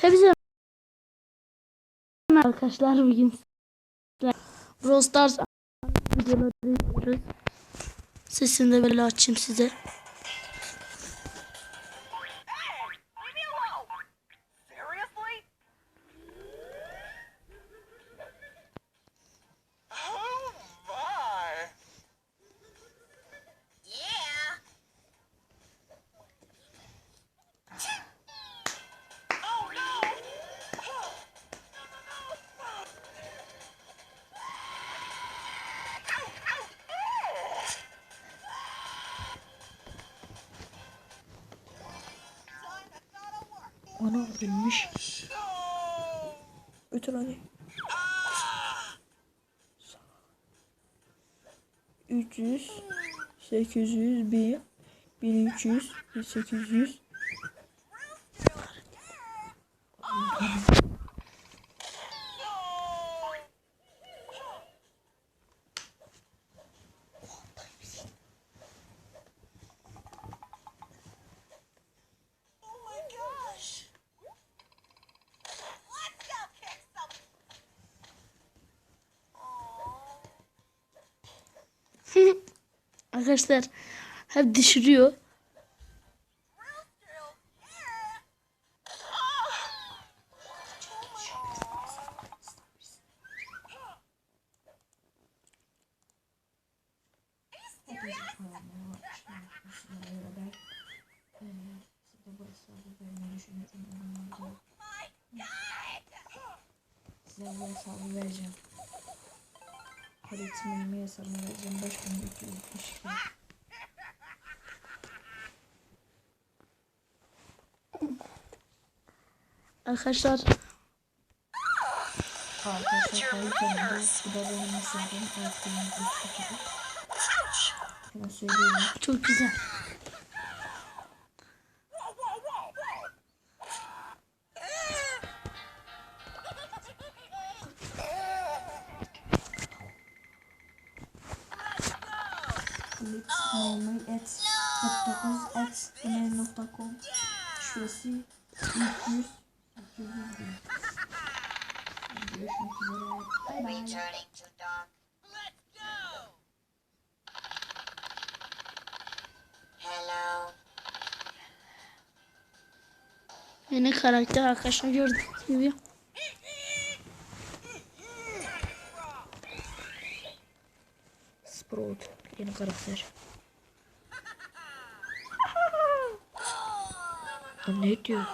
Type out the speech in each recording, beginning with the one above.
Hepsi arkadaşlar bugün Brawl Stars videoları. Sesini de böyle açayım size. Ana ölmüş. Götür hadi. 300 800 1000 1300 1800 Arkadaşlar hep düşürüyor. Size bu hesabı vereceğim. Öğretmenime hesabını vereceğim. 5272 Arkadaşlar Arkadaşlar kayıt yanında. Bu da benim Hemen söyleyeyim. çok güzel. memory.x49x.gmail.com Şurası 200 200 Görüşmek üzere. Bay bay. Yeni karakter arkadaşlar gördüğünüz gibi. Sprout yeni karakter. Ne diyor?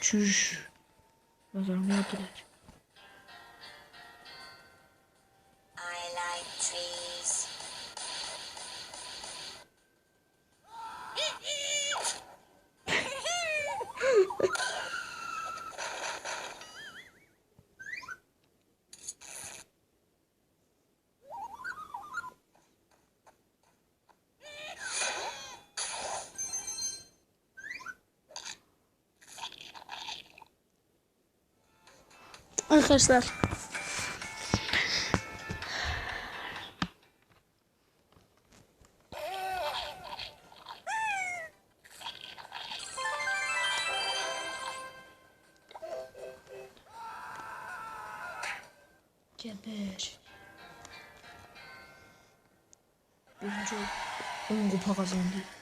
Çüş. Nazarımı yatırır. Arkadaşlar Geber. Birinci ol. 10 kupa kazandı.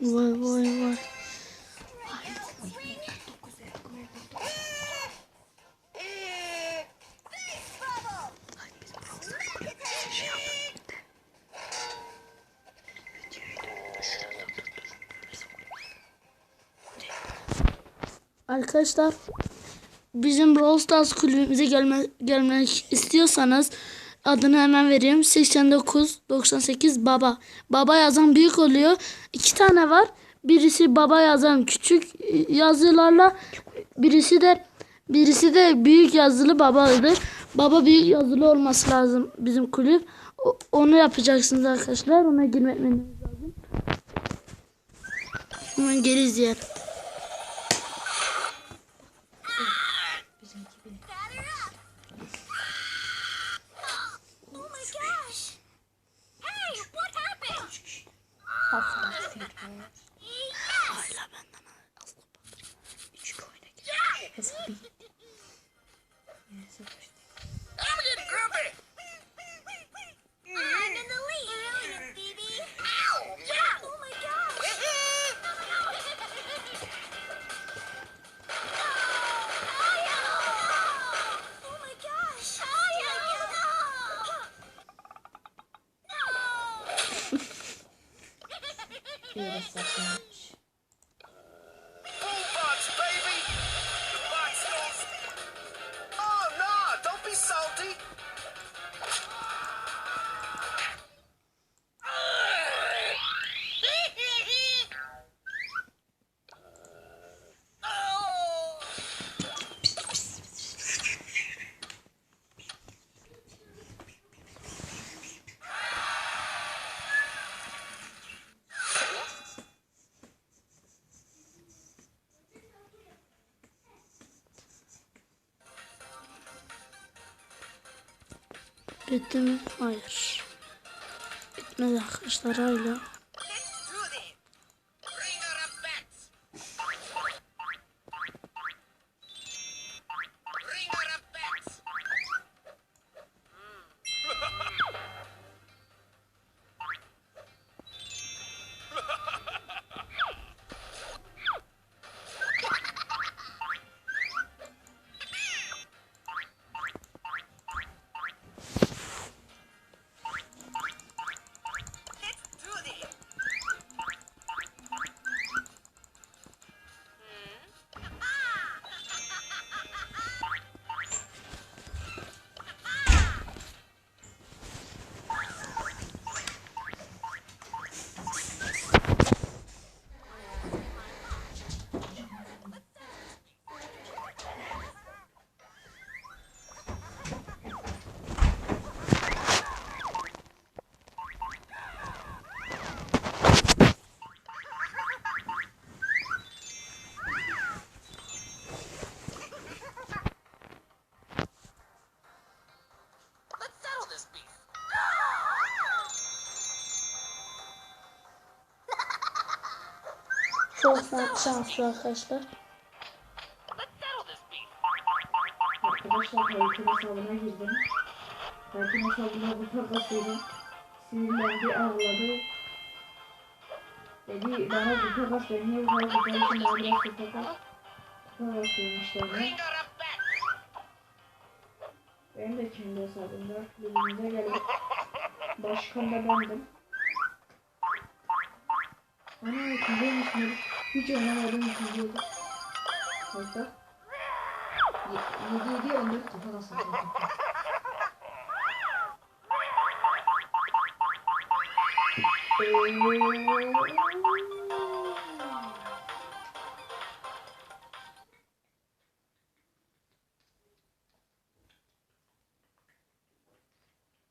Vay vay vay. Arkadaşlar bizim Brawl Stars kulübümüze gelme, gelmek istiyorsanız adını hemen vereyim. 89 98 baba. Baba yazan büyük oluyor. İki tane var. Birisi baba yazan küçük yazılarla birisi de birisi de büyük yazılı babadır. Baba büyük yazılı olması lazım bizim kulüp. O- onu yapacaksınız arkadaşlar. Ona girmeniz lazım. Hemen geri izleyelim. much. Bitti mi? Hayır. Bitmedi arkadaşlar hala. Çok şanslı arkadaşlar. Arkadaşlar Haykın hesabına girdim. Haykın hesabına bu takasıyla sinirlendi, ağladı. Dedi bana bu takas ver, niye güzel için bana biraz bu takas. Takas vermişler bana. Bring her a bat! Benim de kendi hesabımda birbirimize geldik. Başkan da bendim. Ana ikinciymiş mi? Hiç oynamadım ikinciydi. Hatta 7 7 14 kafa nasıl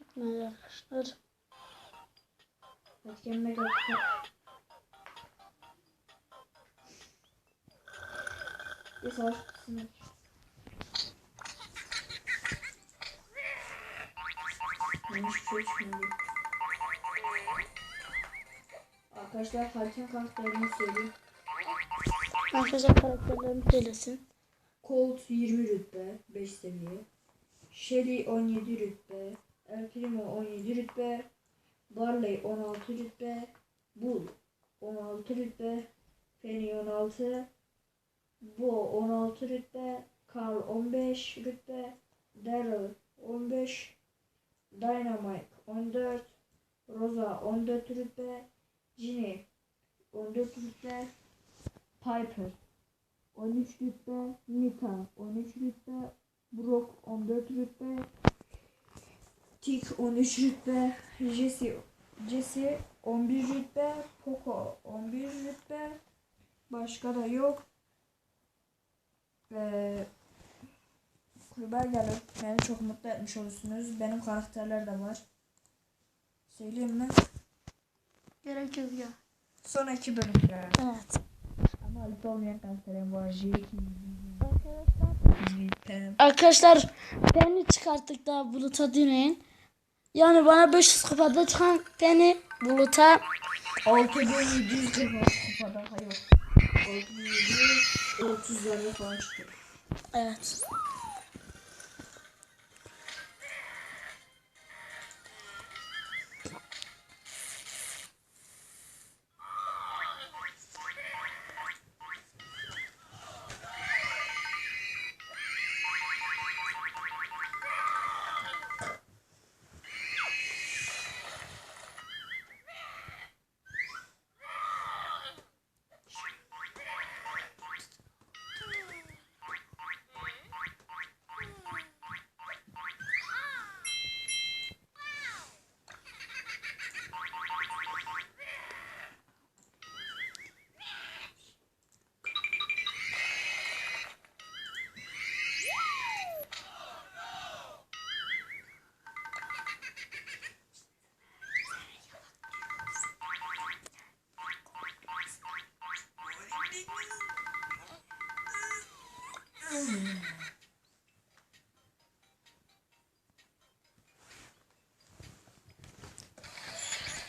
Bitmedi arkadaşlar. Hadi kendine Bir savaş. Arkadaşlar Falcon karakterini söyleyeyim. Arkadaşlar karakterlerini söylesin. Colt 20 rütbe 5 seviye. Shelly 17 rütbe. El Primo 17 rütbe. Barley 16 rütbe. Bull 16 rütbe. Penny 16. Bo 16 rütbe. Carl 15 rütbe. Daryl 15. Dynamite 14. Rosa 14 rütbe. Ginny 14 rütbe. Piper 13 rütbe, Nita 13 rütbe, Brock 14 rütbe, Tik 13 rütbe, Jesse, Jesse 11 rütbe, Poco 11 rütbe, başka da yok. Ee, kulübe gelip beni çok mutlu etmiş olursunuz. Benim karakterler de var. Söyleyeyim mi? Gerek yok ya. Sonraki bölümde. Evet. Ama alıp olmayan karakterim var. Arkadaşlar. Arkadaşlar beni çıkarttık daha buluta dinleyin. Yani bana 500 kupada çıkan beni buluta 6700 kupa kupada hayır. 6730 lira falan çıktı. evet.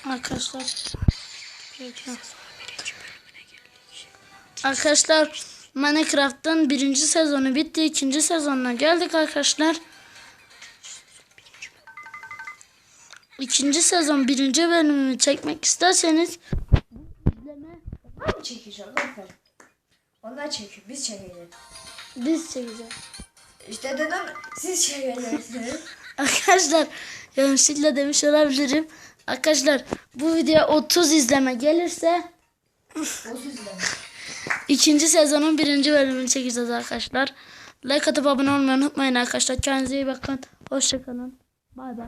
Arkadaşlar. Arkadaşlar Minecraft'ın birinci sezonu bitti. ikinci sezonuna geldik arkadaşlar. İkinci sezon birinci bölümünü çekmek isterseniz çekeceğim zaten? Onlar çekiyor. Biz çekeceğiz. biz çekeceğiz. İşte dedim siz çekeceksiniz. Arkadaşlar yanlışlıkla demiş olabilirim. Arkadaşlar bu video 30 izleme gelirse o sizden. ikinci sezonun birinci bölümünü çekeceğiz arkadaşlar. Like atıp abone olmayı unutmayın arkadaşlar. Kendinize iyi bakın. Hoşçakalın. Bay bay.